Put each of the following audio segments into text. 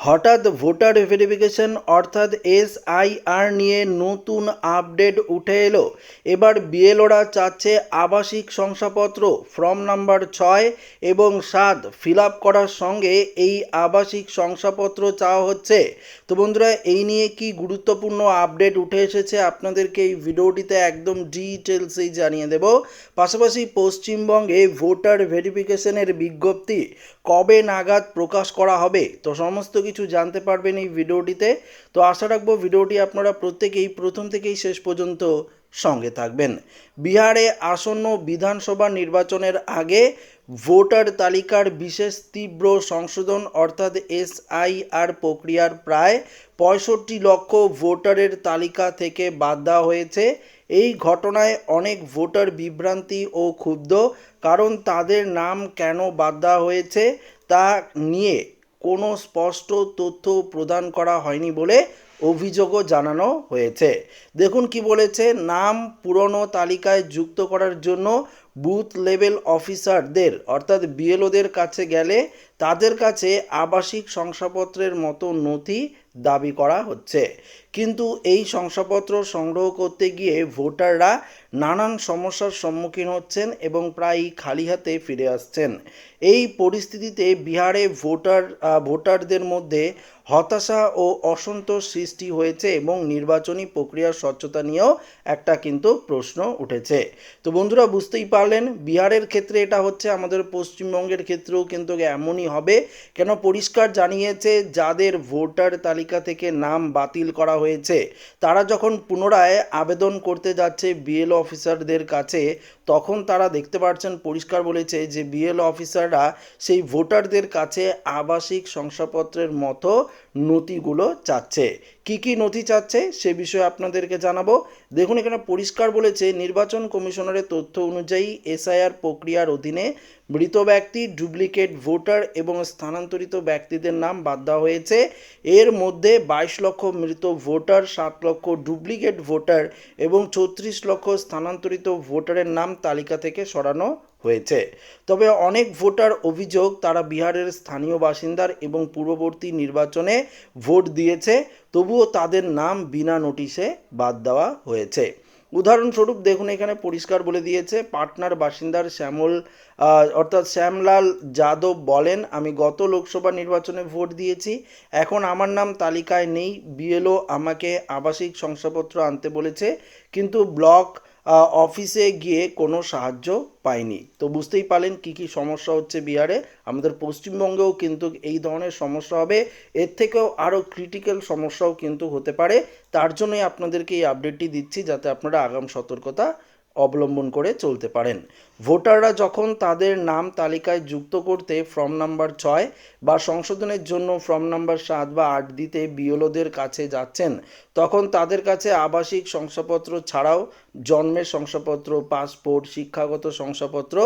হঠাৎ voter verification অর্থাৎ SIR নিয়ে নতুন আপডেট উঠে এলো। এবার বিএলওরা চাচ্ছে আবাসিক শংসাপত্র ফর্ম নাম্বার ছয় এবং সাত ফিল আপ করার সঙ্গে এই আবাসিক শংসাপত্র চাওয়া হচ্ছে। তো বন্ধুরা, এই নিয়ে কি গুরুত্বপূর্ণ আপডেট উঠে এসেছে আপনাদেরকে এই ভিডিওটিতে একদম ডিটেলসেই জানিয়ে দেব। পাশাপাশি পশ্চিমবঙ্গে ভোটার ভেরিফিকেশনের বিজ্ঞপ্তি কবে নাগাদ প্রকাশ করা হবে? তো সমস্ত কিছু জানতে পারবেন এই ভিডিওটিতে। তো আশা রাখব ভিডিওটি আপনারা প্রত্যেকেই প্রথম থেকেই শেষ পর্যন্ত সঙ্গে থাকবেন। বিহারে আসন্ন বিধানসভা নির্বাচনের আগে ভোটার তালিকার বিশেষ তীব্র সংশোধন অর্থাৎ এসআইআর প্রক্রিয়ার প্রায় পঁয়ষট্টি লক্ষ ভোটারের তালিকা থেকে বাদ দেওয়া হয়েছে। এই ঘটনায় অনেক ভোটার বিভ্রান্তি ও ক্ষুব্ধ, কারণ তাদের নাম কেন বাদ দেওয়া হয়েছে তা নিয়ে কোনো স্পষ্ট তথ্য প্রদান করা হয়নি বলে অভিযোগও জানানো হয়েছে। দেখুন কি বলেছে, নাম পুরনো তালিকায় যুক্ত করার জন্য বুথ লেভেল অফিসারদের, অর্থাৎ বিএলওদের কাছে গেলে তাদের কাছে আবাসিক শংসাপত্রের মতো নথি দাবি করা হচ্ছে। কিন্তু এই শংসাপত্র সংগ্রহ করতে গিয়ে ভোটাররা নানান সমস্যার সম্মুখীন হচ্ছেন এবং প্রায়ই খালি হাতে ফিরে আসছেন। এই পরিস্থিতিতে বিহারে ভোটার ভোটারদের মধ্যে হতাশা ও অসন্তোষ সৃষ্টি হয়েছে এবং নির্বাচনী প্রক্রিয়ার স্বচ্ছতা নিয়েও একটা কিন্তু প্রশ্ন উঠেছে। তো বন্ধুরা, বুঝতেই পারলেন। বিহারের ক্ষেত্রে এটা হচ্ছে আমাদের পশ্চিমবঙ্গের ক্ষেত্রেও কিন্তু এমনই হবে। কেন পরিষ্কার জানিয়েছে, যাদের ভোটার তালিকা থেকে নাম বাতিল করা হয়েছে, তারা যখন পুনরায় আবেদন করতে যাচ্ছে বিএল অফিসারদের কাছে, তখন তারা দেখতে পাচ্ছেন পরিষ্কার বলেছে যে বিএল অফিসাররা সেই ভোটারদের কাছে আবাসিক শংসাপত্রের মতো নথিগুলো চাচ্ছে। কি কি নথি চাচ্ছে সে বিষয়ে আপনাদেরকে জানাব। দেখুন, এখানে পরিষ্কার বলেছে, নির্বাচন কমিশনারের তথ্য অনুযায়ী এসআইআর প্রক্রিয়ার অধীনে মৃত ব্যক্তি, ডুপ্লিকেট ভোটার এবং স্থানান্তরিত ব্যক্তিদের নাম বাদ দেওয়া হয়েছে। এর মধ্যে বাইশ লক্ষ মৃত ভোটার, সাত লক্ষ ডুপ্লিকেট ভোটার এবং চৌত্রিশ লক্ষ স্থানান্তরিত ভোটারের নাম তালিকা থেকে সরানো হয়েছে। তবে অনেক ভোটার অভিযোগ তারা বিহারের স্থানীয় বাসিন্দার এবং পূর্ববর্তী নির্বাচনে ভোট দিয়েছে, তবুও তাদের নাম বিনা নোটিশে বাদ দেওয়া হয়েছে। উদাহরণস্বরূপ দেখুন, এখানে পরিষ্কার বলে দিয়েছে, পাটনার বাসিন্দার শ্যামল অর্থাৎ শ্যামলাল যাদব বলেন, আমি গত লোকসভা নির্বাচনে ভোট দিয়েছি, এখন আমার নাম তালিকায় নেই, বিএলও আমাকে আবাসিক শংসাপত্র আনতে বলেছে, কিন্তু ব্লক অফিসে গিয়ে কোনো সাহায্য পায়নি তো বুঝতেই পারলেন কি কি সমস্যা হচ্ছে বিহারে। আমাদের পশ্চিমবঙ্গেও কিন্তু এই ধরনের সমস্যা হবে। এর থেকেও আরও ক্রিটিক্যাল সমস্যাও কিন্তু হতে পারে। তার জন্যই আপনাদেরকে এই আপডেটটি দিচ্ছি যাতে আপনারা আগাম সতর্কতা অবলম্বন করে চলতে পারেন। ভোটাররা যখন তাদের নাম তালিকায় যুক্ত করতে ফর্ম নাম্বার ছয় বা সংশোধনের জন্য ফর্ম নাম্বার সাত বা আট দিতে বিওলোদের কাছে যাচ্ছেন তখন তাদের কাছে আবাসিক শংসাপত্র ছাড়াও জন্মের শংসাপত্র, পাসপোর্ট, শিক্ষাগত শংসাপত্র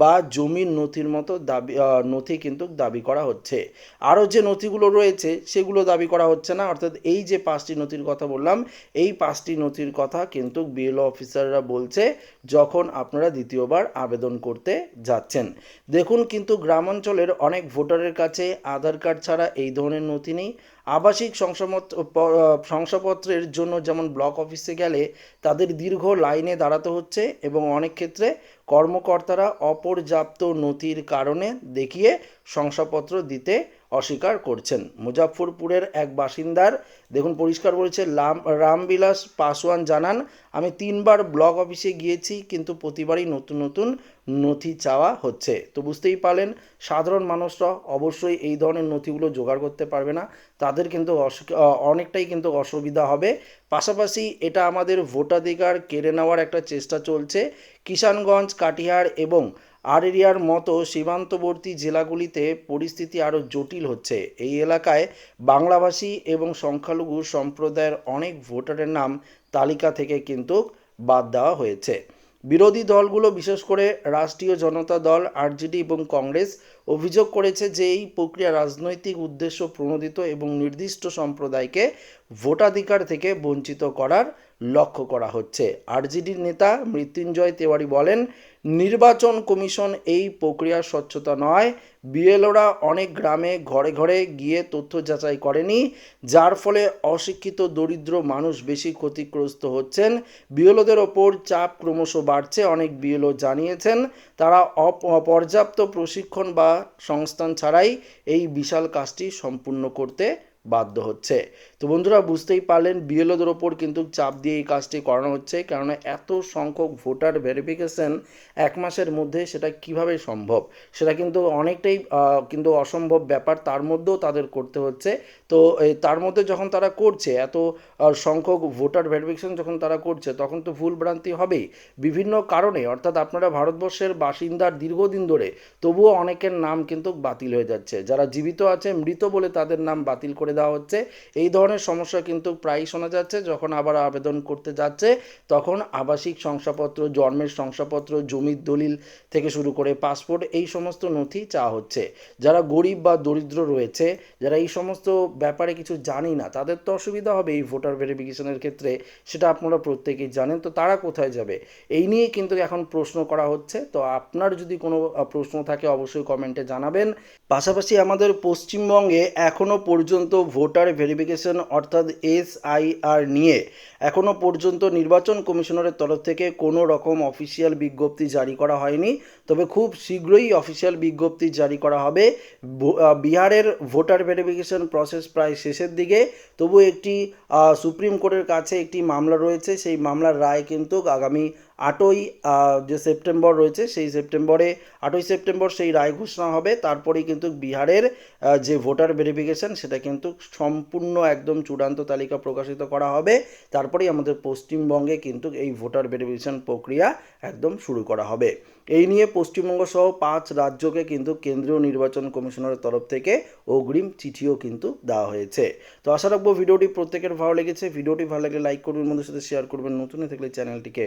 বা জমির নথির মতো দাবি নথি কিন্তু দাবি করা হচ্ছে। আরও যে নথিগুলো রয়েছে সেগুলো দাবি করা হচ্ছে না। অর্থাৎ এই যে পাঁচটি নথির কথা বললাম, এই পাঁচটি নথির কথা কিন্তু বিএলও অফিসাররা বলছে যখন আপনারা দ্বিতীয়বার আবেদন করতে যাচ্ছেন। দেখুন কিন্তু গ্রামাঞ্চলের অনেক ভোটারের কাছে আধার কার্ড ছাড়া এই ধরনের নথি নেই। আবাসিক শংসাপত্র শংসাপত্রের জন্য যেমন ব্লক অফিসে গেলে তাদের দীর্ঘ লাইনে দাঁড়াতে হচ্ছে এবং অনেক ক্ষেত্রে কর্মকর্তারা অপর্যাপ্ত নথির কারণে দেখিয়ে শংসাপত্র দিতে অস্বীকার করছেন। মুজাফরপুরের এক বাসিন্দার, দেখুন পরিষ্কার বলেছে, লাম রামবিলাস পাসওয়ান জানান, আমি তিনবার ব্লক অফিসে গিয়েছি, কিন্তু প্রতিবারই নতুন নতুন নথি চাওয়া হচ্ছে। তো বুঝতেই পারলেন, সাধারণ মানুষরা অবশ্যই এই ধরনের নথিগুলো জোগাড় করতে পারবে না। তাদের কিন্তু অনেকটাই কিন্তু অসুবিধা হবে। পাশাপাশি এটা আমাদের ভোটাধিকার কেড়ে নেওয়ার একটা চেষ্টা চলছে। কিষানগঞ্জ, কাটিহার এবং আরেরিয়ার মতো সীমান্তবর্তী জেলাগুলিতে পরিস্থিতি আরও জটিল হচ্ছে। এই এলাকায় বাংলাভাষী এবং সংখ্যালঘু সম্প্রদায়ের অনেক ভোটারের নাম তালিকা থেকে কিন্তু বাদ দেওয়া হয়েছে। বিরোধী দলগুলো বিশেষ করে রাষ্ট্রীয় জনতা দল, আরজেডি এবং কংগ্রেস অভিযোগ করেছে যে এই প্রক্রিয়া রাজনৈতিক উদ্দেশ্য প্রণোদিত এবং নির্দিষ্ট সম্প্রদায়কে ভোটাধিকার থেকে বঞ্চিত করার লক্ষ্য করা হচ্ছে। আরজেডির নেতা মৃত্যুঞ্জয় তেওয়ারি বলেন নির্বাচন কমিশন এই প্রক্রিয়ার স্বচ্ছতা নয়। বিএলওরা অনেক গ্রামে ঘরে ঘরে গিয়ে তথ্য যাচাই করেনি, যার ফলে অশিক্ষিত দরিদ্র মানুষ বেশি ক্ষতিগ্রস্ত হচ্ছেন। বিএলওদের ওপর চাপ ক্রমশ বাড়ছে, অনেক বিএলও জানিয়েছেন। তারা অপ- পর্যাপ্ত প্রশিক্ষণ বা সংস্থান ছাড়াই এই বিশাল কাজটি সম্পূর্ণ করতে বাধ্য হচ্ছে। তো বন্ধুরা বুঝতেই পারলেন, বিএলওদের ওপর কিন্তু চাপ দিয়ে এই কাজটি করানো হচ্ছে। কারণ এত সংখ্যক ভোটার ভেরিফিকেশন এক মাসের মধ্যে সেটা কীভাবে সম্ভব? সেটা কিন্তু অনেকটাই কিন্তু অসম্ভব ব্যাপার। তার মধ্যেও তাদের করতে হচ্ছে। তো তার মধ্যে যখন তারা করছে, এত সংখ্যক ভোটার ভেরিফিকেশন যখন তারা করছে, তখন তো ভুল ভ্রান্তি হবেই। বিভিন্ন কারণে, অর্থাৎ আপনারা ভারতবর্ষের বাসিন্দার দীর্ঘদিন ধরে, তবুও অনেকের নাম কিন্তু বাতিল হয়ে যাচ্ছে। যারা জীবিত আছে, মৃত বলে তাদের নাম বাতিল করে দেওয়া হচ্ছে। এই ধরনের সমস্যা কিন্তু প্রায়ই শোনা যাচ্ছে। যখন আবার আবেদন করতে যাচ্ছে, তখন আবাসিক শংসাপত্র, জন্মের শংসাপত্র, জমির দলিল থেকে শুরু করে পাসপোর্ট, এই সমস্ত নথি চাওয়া হচ্ছে। যারা গরিব বা দরিদ্র রয়েছে, যারা এই সমস্ত ব্যাপারে কিছু জানি না, তাদের তো অসুবিধা হবে এই ভোটার ভেরিফিকেশনের ক্ষেত্রে, সেটা আপনারা প্রত্যেকেই জানেন। তো তারা কোথায় যাবে? এই নিয়ে কিন্তু এখন প্রশ্ন করা হচ্ছে। তো আপনার যদি কোনো প্রশ্ন থাকে, অবশ্যই কমেন্টে জানাবেন। পাশাপাশি আমাদের পশ্চিমবঙ্গে এখনও পর্যন্ত ভোটার ভেরিফিকেশন অর্থাৎ এস আই আর নিয়ে এখনও পর্যন্ত নির্বাচন কমিশনারের তরফ থেকে কোনো রকম অফিসিয়াল বিজ্ঞপ্তি জারি করা হয়নি। তবে খুব শীঘ্রই অফিসিয়াল বিজ্ঞপ্তি জারি করা হবে। বিহারের ভোটার ভেরিফিকেশন প্রসেস প্রায় শেষের দিকে। তবু একটি সুপ্রিম কোর্টের কাছে একটি মামলা রয়েছে। সেই মামলার রায় কিন্তু আগামী আটই যে সেপ্টেম্বর রয়েছে, সেই সেপ্টেম্বরে, আটই সেপ্টেম্বর সেই রায় ঘোষণা হবে। তারপরেই কিন্তু বিহারের যে ভোটার ভেরিফিকেশন সেটা কিন্তু সম্পূর্ণ একদম চূড়ান্ত তালিকা প্রকাশিত করা হবে। তারপরেই আমাদের পশ্চিমবঙ্গে কিন্তু এই ভোটার ভেরিফিকেশন প্রক্রিয়া একদম শুরু করা হবে। এই নিয়ে পশ্চিমবঙ্গ সহ পাঁচ রাজ্যকে কিন্তু কেন্দ্রীয় নির্বাচন কমিশনের তরফ থেকে অগ্রিম চিঠিও কিন্তু দেওয়া হয়েছে। তো আশা রাখব ভিডিওটি প্রত্যেকের ভালো লেগেছে। ভিডিওটি ভালো লাগলে লাইক করবেন, বন্ধুদের সাথে শেয়ার করবেন। নতুন থাকলে চ্যানেলটিকে